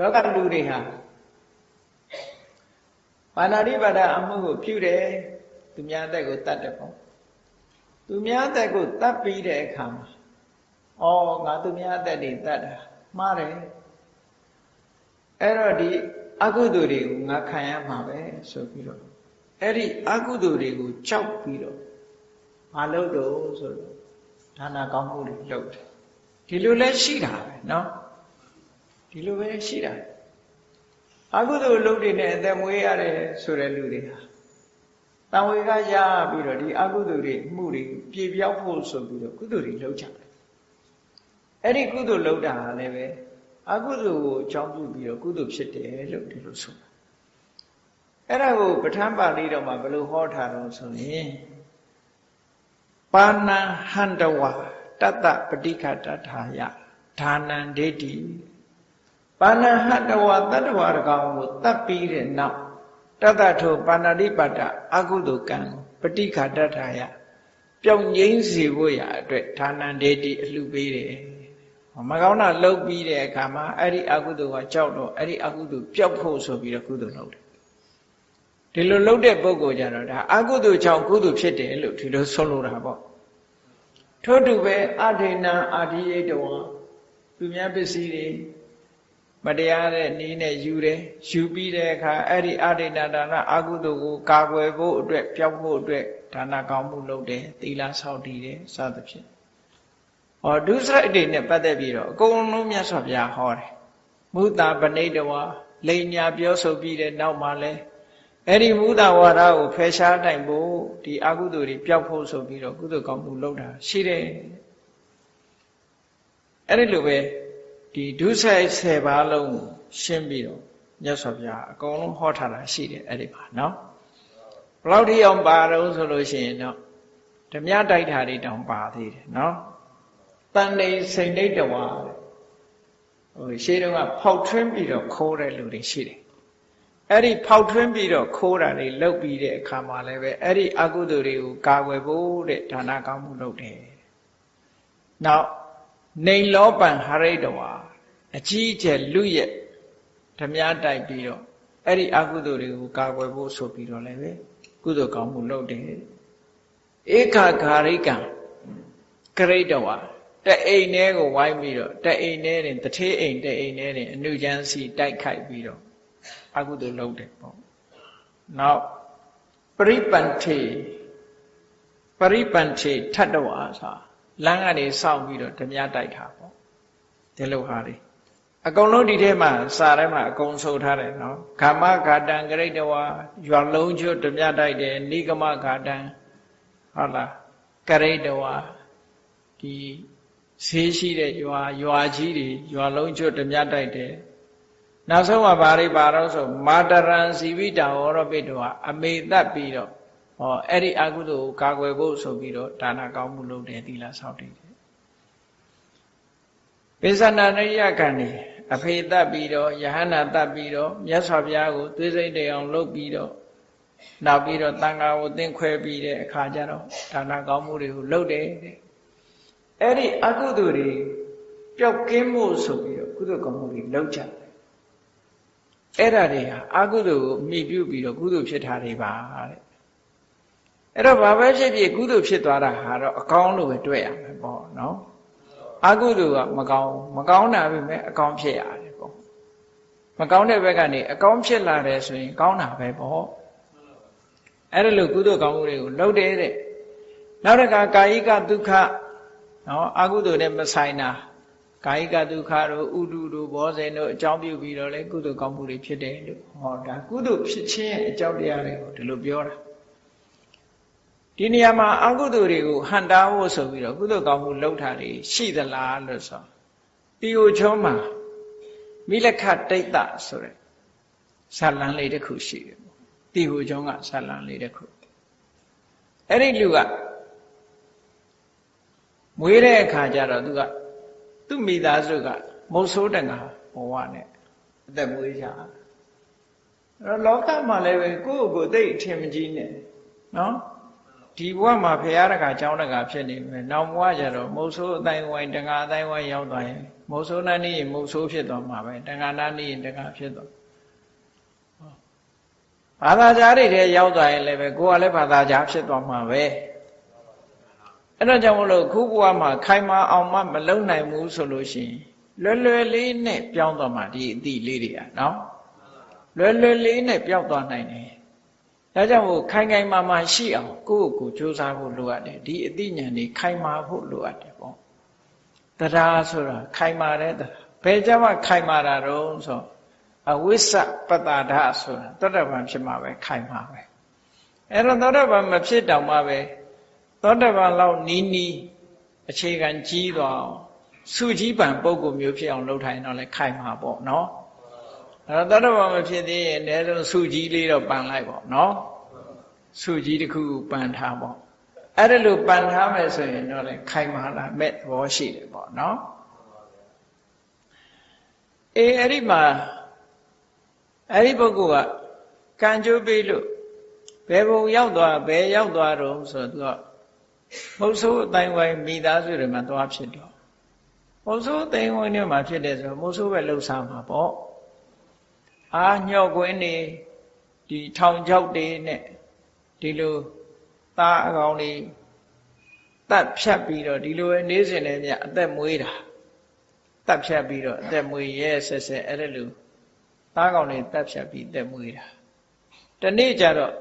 လောကလူတွေဟာပါဏာတိပါဒအမှုကိုပြုတယ်သူများအသက်ကိုတတ်တယ်ပေါ့သူများအသက်ကိုတတ်ပြီးတဲ့အခါမှာဩငါသူများအသက်တွေတတ်တာမှားတယ်အဲ့တော့ဒီအကုသိုလ်တွေကိုငါခံရမှာပဲဆိုပြီးတော့အဲ့ဒီအကုသိုလ်တွေကိုကြောက်ပြီးတော့မလုပ်တော့ဆိုတော့ဒါနာကောင်းမှုတွေလုပ်တယ်ဒီလိုလဲရှိတာပဲเนาะ ဒီလိုပဲရှိတာအကုသိုလ်လုပ်တွေနဲ့အသက်မွေးရတယ်ဆိုတဲ့လူတွေဟာတန်ဝေကရပြီးတော့ဒီအကုသိုလ်တွေမှုတွေပြေပြောက်ဖို့ဆိုပြီးတော့ကုသိုလ်တွေလုပ်ကြတယ်အဲ့ဒီကုသိုလ်လုပ်တာလည်းပဲအကုသိုလ်ကိုအကြောင်းပြုပြီးတော့ကုသိုလ်ဖြစ်တယ်လို့ဒီလိုဆိုတာအဲ့ဒါကိုပဋ္ဌာန်းပါဠိတော်မှာဘယ်လိုဟောထားတော့ဆိုရင်ပါဏံဟန္တဝတတ္တပဋိခတထာယဒါနံဒိဋ္ဌိ ပါဏဟတဝတတ္တဝရကောင်ကိုတတ်ပြီးတဲ့နောက်တတ္တထောပါဏာတိပါဒအကုသိုလ်ကံပဋိခတထာယပြောင်းငိမ့်စေဖို့ရအတွက်ဒါနံဒိဋ္ဌိအလှပေးတယ်မကောင်းတာလှုပ်ပြီးတဲ့အခါမှာအဲ့ဒီအကုသိုလ်ကကြောက်တော့အဲ့ဒီအကုသိုလ်ပျောက်ဖို့ဆိုပြီးတော့ကုသိုလ်လုပ်တယ်ဒီလိုလှုပ်တဲ့ပုဂ္ဂိုလ်ကြတော့ဒါအကုသိုလ်ကြောင့်ကုသိုလ်ဖြစ်တယ်လို့ဒီလိုဆုံးလို့တာပေါ့ထို့တူပဲအဋ္ဌိဏအာဓိယတဝံသူများပစ္စည်းတွေ မတရားတဲ့နည်းနဲ့ယူတယ်ယူပြီးတဲ့အခါအဲ့ဒီအဋ္ဌိဏဒါနအကုသိုလ်ကိုကာကွယ်ဖို့အတွက်ပျောက်ဖို့အတွက်ဒါနကောင်းမှုလုပ်တယ်သီလဆောက်တည်တယ်စသဖြင့်ဟောဒုစရိုက်တွေနဲ့ပတ်သက်ပြီးတော့အကုန်လုံးမြတ်စွာဘုရားဟောတယ်မုတာပဏိတဝါလိန်ညာပြောဆိုပြီးတဲ့နောက်မှာလဲအဲ့ဒီမုဒဝါဒကိုဖယ်ရှားနိုင်ဖို့ဒီအကုသိုလ်တွေပျောက်ဖို့ဆိုပြီးတော့ကုသိုလ်ကောင်းမှုလုပ်တာရှိတယ်အဲ့ဒီလိုပဲ ဒီဒုစရိုက်10ပါးလုံးရှင်းပြီးတော့မြတ်စွာဘုရားအကုန်လုံးဟောထားတာရှိတယ်အဲ့ဒီမှာနော်ဘလောက်ထိအောင်ပါတော့ဆိုလို့ရှိရင်တော့ဓမြတိုက်တာတွေတောင်ပါသေးတယ်နော်တန်နေစိန်ဒိတ်တဝါဟိုရှေးတုန်းကဖောက်ထွင်းပြီးတော့ခိုးတဲ့လူတွေရှိတယ်အဲ့ဒီဖောက်ထွင်းပြီးတော့ခိုးတာတွေလုပ်ပြီးတဲ့အခါမှာလည်းပဲအဲ့ဒီအကုသိုလ်တွေကိုကာကွယ်ဖို့တဲ့ဒါနကောင်းမှုလုပ်တယ်နောက် နေလောပံဟရိတဝါအကြီးအကျယ်လူရဲ့ဓမြတိုက်ပြီးတော့အဲ့ဒီအကုသိုလ်တွေကိုကာကွယ်ဖို့ဆိုပြီးတော့လည်းပဲကုသိုလ်ကောင်းမှုလုပ်တယ်ဧကဂါရိကံကရိတဝါတအိမ်ထဲကိုဝိုင်းပြီးတော့တအိမ်ထဲတင်တထေးအိမ်တအိမ်ထဲတင်အနုချမ်းစီတိုက်ခိုက်ပြီးတော့အကုသိုလ်လုပ်တယ်ပေါ့နောက်ပရိပန္ထေပရိပန္ထေထတဝါဆို လမ်းကနေစောင့်ပြီးတော့ဓမြတိုက်တာပေါ့ဒီလိုဟာတွေအကုန်လုံးဒီထဲမှာစာထဲမှာအကုန်ဆိုထားတယ်နော်ဂမဂါတံဂရိတဝါရွာလုံးကျွတ်ဓမြတိုက်တယ်နိဂမဂါတံဟုတ်လားဂရိတဝါဒီဆေးရှိတဲ့ရွာရွာကြီးတွေရွာလုံးကျွတ်ဓမြတိုက်တယ်နောက်ဆုံးမှာဘာတွေပါတော့ဆိုမာတရံစီဝိတံဟောရပိတောအမေတတ်ပြီးတော့ ဟောအဲ့ဒီအကုသိုလ်ကိုကာကွယ်ဖို့ဆိုပြီးတော့ဒါနကောင်းမှုလုပ်တယ်သီလဆောက်တည်တယ်ပိဿနာနိယကံနေအဖေတတ်ပြီးတော့ယဟနာတတ်ပြီးတော့မြတ်စွာဘုရားကိုသွေးစိတ်တေအောင်လုပ်ပြီးတော့နောက်ပြီးတော့တန်ခါကိုသင်ခွဲပြီးတဲ့အခါကျတော့ဒါနကောင်းမှုတွေကိုလုပ်တယ်တဲ့အဲ့ဒီအကုသိုလ်တွေပျောက်ကင်းမှုဆိုပြီးတော့ကုသိုလ်ကောင်းမှုတွေလုပ်ကြတယ်အဲ့ဒါတွေဟာအကုသိုလ်ကိုမိပြုပြီးတော့ကုသိုလ်ဖြစ်တာတွေပါတဲ့ အဲ့တော့ဘာပဲဖြစ်ဖြစ်ကုသိုလ်ဖြစ်သွားတာဟာတော့အကောင်းလို့ပဲတွေ့ရမယ်ပေါ့နော်အကုသိုလ်ကမကောင်းမကောင်းတာပဲမဲ့အကောင်းဖြစ်ရတယ်ပေါ့မကောင်းတဲ့ဘက်ကနေအကောင်းဖြစ်လာတယ်ဆိုရင်ကောင်းတာပဲပေါ့အဲ့ဒါလို့ကုသိုလ်ကောင်းမှုတွေကိုလုပ်တယ်တဲ့နောက်တစ်ခါကာယိကဒုက္ခနော်အကုသိုလ်နဲ့မဆိုင်တာကာယိကဒုက္ခတို့ဥဒုတို့ဘောဇဉ်တို့အကြောင်းပြုပြီးတော့လေကုသိုလ်ကောင်းမှုတွေဖြစ်တယ်လို့ဟောဒါကုသိုလ်ဖြစ်ခြင်းရဲ့အကြောင်းတရားတွေကိုဒီလိုပြောတာ ဒီနေရာမှာအကုသိုလ်တွေကိုဟန်တာဖို့ဆိုပြီးတော့ကုသိုလ်ကောင်းမှုလှုပ်တာတွေရှိသလားလို့ဆိုတီယိုချောမှာမိလခတိတ်တဆိုတဲ့ဇာလံလေးတစ်ခုရှိတယ်တီဟိုချောကဇာလံလေးတစ်ခုအဲ့ဒီလူကမွေးတဲ့အခါကျတော့သူကသူ့မိသားစုကမုတ်ဆိုးတန်ကဘဝနဲ့အသက်မွေးကြအဲ့တော့လောကမှာလည်းပဲကိုယ့်ကိုယ်သိအထင်မကြီးနဲ့နော် ဒီဒီဘဝမှာဖရာတကာကျောင်းတကာဖြစ်နေမယ်နောက်ဘဝကျတော့မုတ်ဆိုးအတိုင်းဝိုင်းတကာအတိုင်းဝိုင်းရောက်သွားရင်မုတ်ဆိုးနာနေရင်မုတ်ဆိုးဖြစ်သွားမှာပဲတကာနာနေရင်တကာဖြစ်သွားဘာသာကြားတွေထဲရောက်သွားရင်လည်းပဲကိုယ်ကလည်းဘာသာကြားဖြစ်သွားမှာပဲအဲ့တော့ကြောင့်မလို့ခုဘဝမှာခိုင်မာအောင်မမလုံနိုင်ဘူးဆိုလို့ရှိရင်လွယ်လွယ်လေးနဲ့ပြောင်းသွားမှာဒီအသည့်လေးတွေကနော်လွယ်လွယ်လေးနဲ့ပြောင်းသွားနိုင်တယ် ဒါကြောင့်မို့ခိုင်ခိုင်မာမာရှိအောင်ကိုယ့်ကိုယ်ကြိုးစားဖို့လိုအပ်တယ်ဒီအသိဉာဏ်นี่ခိုင်မာဖို့လိုအပ်တယ်ပေါ့တရားဆိုတာခိုင်မာတဲ့တရားဘယ်ကြမှာခိုင်မာတာတော့ဆိုအဝိစ္စပတ္တာဒဆိုတာသောတပန်ဖြစ်မှာပဲခိုင်မာပဲအဲ့တော့သောတပန်မဖြစ်တောင်မှပဲသောတပန်လောက်နီးနီးအခြေခံကြီးသွားအောင်စုကြီးပံပုံကုမျိုးဖြစ်အောင်လုပ်ထိုင်တော့လဲခိုင်မှာပေါ့နော် အဲ့တော့သောတပန်မဖြစ်သေးရင်အနည်းဆုံးစုကြီးလေးတော့ပန်လိုက်ပေါ့နော်စုကြီးတစ်ခုပန်ထားပေါ့အဲ့ဒါလို့ပန်ထားမယ်ဆိုရင်တော့လဲခိုင်မာလာမဲ့သဘောရှိတယ်ပေါ့နော်အေးအဲ့ဒီမှာအဲ့ဒီပုဂ္ဂိုလ်ကကံကြိုးပေးလို့ဘယ်ဘုံရောက်သွားဘယ်ရောက်သွားတော့ဆိုတော့သူကမုတ်ဆိုးအတိုင်းဝိုင်းမိသားစုတွေမှာသွားဖြစ်တော့မုတ်ဆိုးအတိုင်းဝိုင်းတွေမှာဖြစ်တယ်ဆိုတော့မုတ်ဆိုးပဲလှုပ်ရှားမှာပေါ့ အာညော့ကွင်းနေဒီထောင်ချောက်တွေနဲ့ဒီလိုသားအကောင်တွေတတ်ဖြတ်ပြီးတော့ဒီလိုပဲနေစဉ်နဲ့မြအသက်မွေးတာတတ်ဖြတ်ပြီးတော့အသက်မွေးရဲဆက်ဆက်အဲ့ဒါလိုသားကောင်တွေတတ်ဖြတ်ပြီးအသက်မွေးတာတနေ့ကျတော့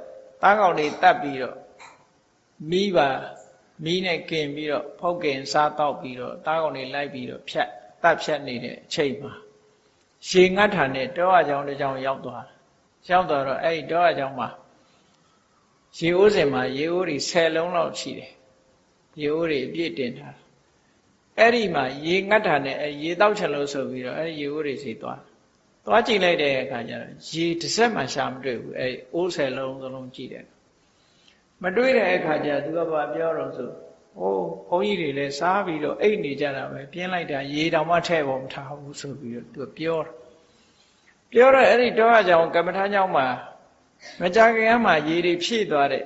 သားကောင်တွေတတ်ပြီးတော့မိပါမီးနဲ့กินပြီးတော့ဖောက်ကင်စားတော့ပြီးတော့သားကောင်တွေလိုက်ပြီးတော့ဖြတ်တတ်ဖြတ်နေတဲ့အချိန်မှာ ရေငတ်ထာနဲ့တောအကြောင်းတစ်ကြောင်းရောက်သွားရောက်သွားတော့အဲ့ဒီတောအကြောင်းမှာရေအိုးစင်မှာရေအိုးတွေ10လုံးလောက်ရှိတယ်ရေအိုးတွေအပြည့်တင်ထားအဲ့ဒီမှာရေငတ်ထာနဲ့အဲ့ရေတောက်ချင်လို့ဆိုပြီးတော့အဲ့ဒီရေအိုးတွေစီသွားသွားကြည့်လိုက်တဲ့အခါကျတော့ရေတစ်စက်မှရှာမတွေ့ဘူးအဲ့အိုး10လုံးစလုံးကြည့်တယ်မတွေ့တဲ့အခါကျသူကဘာပြောတော့ဆို ဟိုဘုန်းကြီးတွေလည်းစားပြီးတော့အိတ်နေကြတာပဲပြင်းလိုက်တာရေတောင်မှထဲ့ပေါ်မထားဘူးဆိုပြီးတော့သူပြောတာပြောတော့အဲ့ဒီတော့အကြောင်းကမ္မထာကြောင့်မှာမကြခင်ကမှရေတွေဖြည့်သွားတဲ့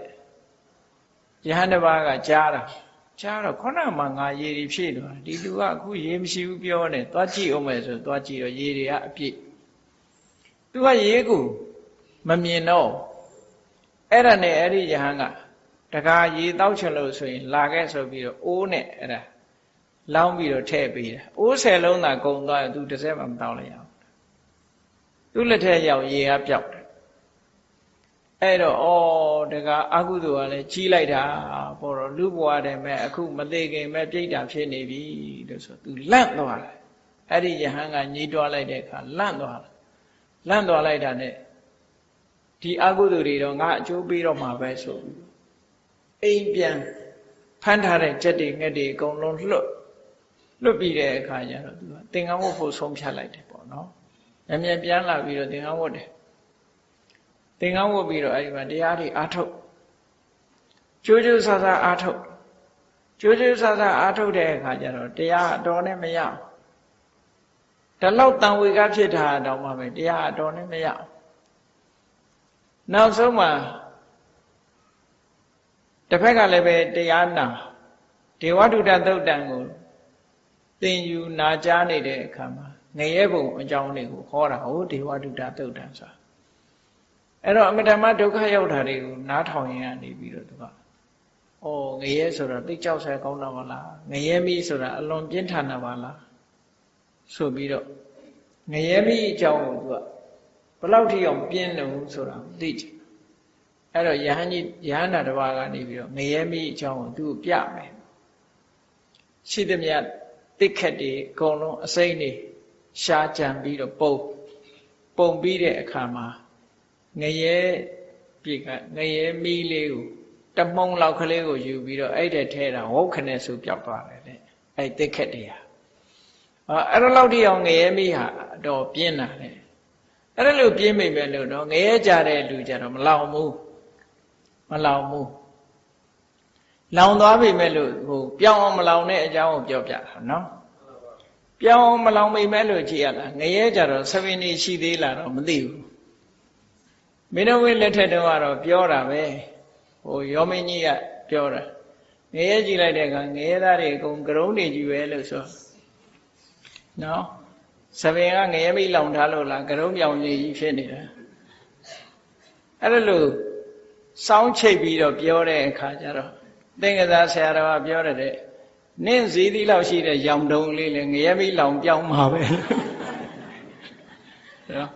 ယဟန်တစ်ပါးကကြားတာကြားတော့ခုနကမှငါရေတွေဖြည့်သွားဒီလူကအခုရေမရှိဘူးပြောနေသွားကြည့်အောင်မယ်ဆိုသွားကြည့်တော့ရေတွေကအပြည့်သူကရေကိုမမြင်တော့အဲ့ဒါနဲ့အဲ့ဒီယဟန်က တကားရေတောက်ချင်လို့ဆိုရင် လာခဲ့ဆိုပြီးတော့အိုးနဲ့အဲ့ဒါလောင်းပြီးတော့ထည့်ပေးတာအိုးဆယ်လုံးသာကုန်သွားရင်သူတစ်စက်မှမတောင်းလိုက်အောင်သူ့လက်ထက်ရောက်ရေကပြောက်တယ်အဲ့တော့ဩတကားအကုသိုလ်ကလည်းကြီးလိုက်တာပေါ်တော့လူဘဝတည်းမဲ့အခုမသေးခင်မဲ့ပြိတ္တာဖြစ်နေပြီလို့ဆိုသူလန့်သွားတယ်အဲ့ဒီယဟန်ကညှိတွားလိုက်တဲ့အခါလန့်သွားတယ်လန့်သွားလိုက်တာနဲ့ဒီအကုသိုလ်တွေတော့ငါအကျိုးပေးတော့မှာပဲဆိုပြီး အိမ်ပြန်ဖမ်းထားတဲ့ကြက်တွေငှက်တွေအကုန်လုံးလွတ်လွတ်ပြီးတဲ့အခါကျတော့သူကသင်္ကန်းဝတ်ဖို့ဆုံးဖြတ်လိုက်တယ်ပေါ့နော်။အမြဲပြန်လာပြီးတော့သင်္ကန်းဝတ်တယ်။သင်္ကန်းဝတ်ပြီးတော့အဲဒီမှာတရားတွေအားထုတ်ကြိုးကြိုးဆာဆာအားထုတ်ကြိုးကြိုးဆာဆာအားထုတ်တဲ့အခါကျတော့တရားအတော်နဲ့မရဘူး။ဒါလောက်တန်ဝေကဖြစ်တာတော့မှပဲတရားအတော်နဲ့မရဘူး။နောက်ဆုံးမှာ တစ်ဖက်ကလည်းပဲတရားနာဒေဝတုဒ္ဒသုတ်တံကိုသင်ယူနာကြားနေတဲ့အခါမှာငရဲဘုံအကြောင်းတွေကိုဟောတာဟိုဒေဝတုဒ္ဒသုတ်တံဆိုအဲ့တော့အမတမဒုက္ခရောက်တာတွေကိုနားထောင်ရင်ကနေပြီးတော့သူကဩငရဲဆိုတာသိကြောက်ဆဲကောင်းတာပါလားငရဲမိဆိုတာအလွန်ပြင်းထန်တာပါလားဆိုပြီးတော့ငရဲမိအကြောင်းကိုသူကဘယ်လောက်ထိအောင်ပြင်းတယ်ဆိုတာသိချင် အဲ့တော့ယဟန်ကြီးယဟန္တာတစ်ပါးကနေပြီးတော့ငရဲမိအကြောင်းကိုသူ့ပြမယ်ရှိသမျှတိခက်တွေအကုန်လုံးအစိမ့်တွေရှားကြံပြီးတော့ပုံပုံပြီးတဲ့အခါမှာငရဲပြေကငရဲမီးလေးကိုတမုံလောက်ကလေးကိုယူပြီးတော့အဲ့တဲ့ထဲတာဝုတ်ခနဲ့ဆူပြောက်သွားတယ်တဲ့အဲ့တိခက်တွေဟာအဲ့တော့လောက်တိအောင်ငရဲမီးဟာတော့ပြင်းတာလေအဲ့ဒါလို့ပြင်းမိမယ်လို့တော့ငရဲကြတဲ့လူကြတော့မလောင်ဘူး မလောင်ဘူးလောင်သွားပြီမဲ့လို့ဟိုပြောင်းအောင်မလောင်တဲ့အကြောင်းကိုပြောပြတာနော်ပြောင်းအောင်မလောင်မိမဲ့လို့ကြည့်ရတာငရဲကြတော့ဆဗင်းနေရှိသေးလားတော့မသိဘူးမင်းတို့ဝင်းလက်ထက်တုန်းကတော့ပြောတာပဲဟိုယောမင်းကြီးကပြောတာငရဲကြည့်လိုက်တဲ့အခါငရဲသားတွေအကုန်ကရုံးနေကြီးပဲလို့ဆိုနော်သပင်ကငရဲမိလောင်ထားလို့လားကရုံးပြောင်ကြီးဖြစ်နေတာအဲ့ဒါလို့ စောင်းချိတ်ပြီးတော့ပြောတဲ့အခါကျတော့သင်္ကစားဆရာတော်ကပြောတဲ့နင့်ဇီးသီးလောက်ရှိတဲ့ရောင်တုံလေးလေငရဲမိလောင်ပြောင်းမှာပဲနော်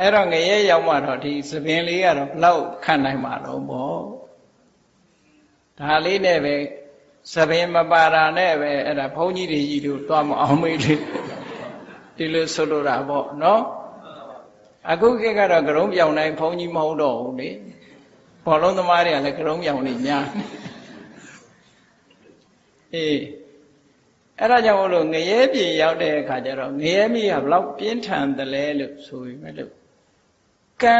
အဲ့တော့ငရဲရောက်မှတော့ဒီသပင်လေးကတော့ဘလောက်ခံနိုင်မှာတော့ပေါ့ဒါလေးနဲ့ပဲသပင်မပါတာနဲ့ပဲအဲ့ဒါဘုန်းကြီးတွေကြီးတို့တွားမအောင်မေးလေဒီလိုဆိုလိုတာပေါ့နော်အခုခေတ်ကတော့ကရုံးပြောင်တိုင်းဘုန်းကြီးမဟုတ်တော့ဘူးလေ ဘောလုံးသမားတွေကလည်းကရုံးပြောင်နေများအေးအဲ့ဒါကြောင့်မလို့ငရဲပြေရောက်တဲ့အခါကျတော့ငရဲမိကဘလောက်ပြင်းထန်တယ်လဲလို့ဆိုပြီးမဲ့လို့ကံ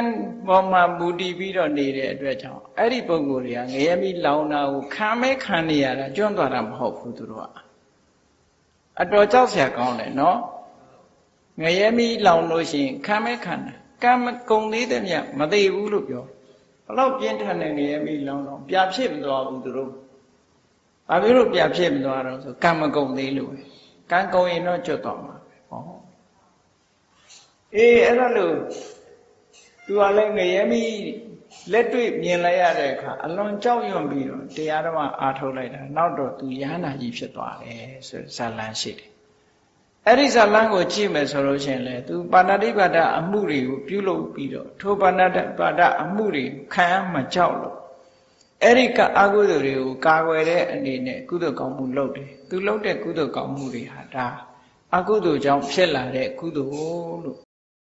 ပေါ်မှာမူတည်ပြီးတော့နေတဲ့အတွက်ကြောင့်အဲ့ဒီပုံကိုယ်တွေကငရဲမိလောင်တာကိုခံမဲခံနေရတာကျွန့်သွားတာမဟုတ်ဘူးသူတို့ကအတော်ကြောက်စရာကောင်းတယ်နော်ငရဲမိလောင်လို့ရှိရင်ခံမဲခံတာကံမကုံသေးတဲ့မြတ်မသေးဘူးလို့ပြော ဘလောက်ပြင်းထန်တဲ့ငရဲမိလောင်တော့ပြဖြစ်မသွားဘူးသူတို့ဘာဖြစ်လို့ပြဖြစ်မသွားတော့ဆိုကံမကုံသေးလို့ပဲကံကုံရင်တော့ကျွတ်သွားမှာပဲဟောအေးအဲ့ဒါလို့သူကလည်းငရဲမိလက်တွေ့မြင်လိုက်ရတဲ့အခါအလွန်ကြောက်ရွံ့ပြီးတော့တရားဓမ္မအားထုတ်လိုက်တာနောက်တော့သူရဟန္တာကြီးဖြစ်သွားတယ်ဆိုဇာလန်းရှိတယ် အဲ့ဒီဇာလန်းကိုကြည့်မယ်ဆိုလို့ရှိရင်လေသူပါဏာတိပါဒအမှုတွေကိုပြုလုပ်ပြီးတော့ထိုပါဏာတိပါဒအမှုတွေခံရမှကြောက်လို့အဲ့ဒီကအကုသိုလ်တွေကိုကာကွယ်တဲ့အနေနဲ့ကုသိုလ်ကောင်းမှုလုပ်တယ်သူလုပ်တဲ့ကုသိုလ်ကောင်းမှုတွေဟာဒါအကုသိုလ်ကြောင့်ဖြစ်လာတဲ့ကုသိုလ်လို့